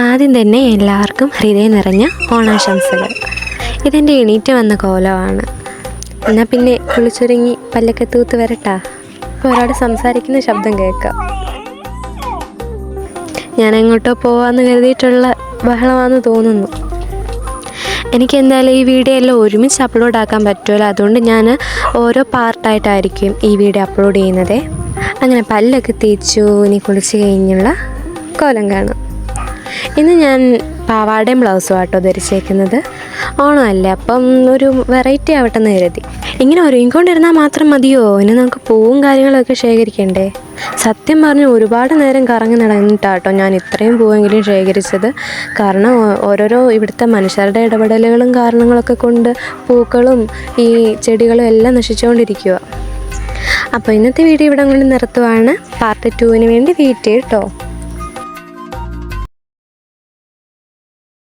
ആദ്യം തന്നെ എല്ലാവർക്കും ഹൃദയം നിറഞ്ഞ ഓണാശംസകൾ. ഇതെന്റെ എണീറ്റ് വന്ന കോലമാണ്. എന്നാൽ പിന്നെ കുളിച്ചൊരുങ്ങി പല്ലൊക്കെ തൂത്ത് വരട്ടാ. ഒരാട് സംസാരിക്കുന്ന ശബ്ദം കേൾക്കാം. ഞാൻ എങ്ങോട്ടോ പോവാന്ന് കരുതിയിട്ടുള്ള ബഹളമാണെന്ന് തോന്നുന്നു. എനിക്ക് എന്തായാലും ഈ വീഡിയോ എല്ലാം ഒരുമിച്ച് അപ്ലോഡ് ആക്കാൻ പറ്റുമല്ലോ. അതുകൊണ്ട് ഞാൻ ഓരോ പാർട്ടായിട്ടായിരിക്കും ഈ വീഡിയോ അപ്ലോഡ് ചെയ്യുന്നത്. അങ്ങനെ പല്ലൊക്കെ തേച്ചു ഇനി കുളിച്ച് കഴിഞ്ഞുള്ള കോലം കാണും. ഇന്ന് ഞാൻ പാവാടയും ബ്ലൗസും ആട്ടോ ധരിച്ചേക്കുന്നത്. ഓണമല്ലേ അപ്പം ഒരു വെറൈറ്റി ആവട്ടെ എന്ന് കരുതി. ഇങ്ങനെ ഒരുങ്ങിക്കൊണ്ടിരുന്നാൽ മാത്രം മതിയോ? ഇനി നമുക്ക് പൂവും കാര്യങ്ങളൊക്കെ ശേഖരിക്കണ്ടേ? സത്യം പറഞ്ഞ് ഒരുപാട് നേരം കറങ്ങി നടന്നിട്ടാട്ടോ ഞാൻ ഇത്രയും പൂവെങ്കിലും ശേഖരിച്ചത്. കാരണം ഓരോരോ ഇവിടുത്തെ മനുഷ്യരുടെ ഇടപെടലുകളും കാരണങ്ങളൊക്കെ കൊണ്ട് പൂക്കളും ഈ ചെടികളും എല്ലാം നശിച്ചുകൊണ്ടിരിക്കുക അപ്പോൾ ഇന്നത്തെ വീഡിയോ ഇവിടെ കൊണ്ട് നിർത്തുവാണ്. പാർട്ട് ടുവിന് വേണ്ടി വെയിറ്റ് ചെയ്യട്ടോ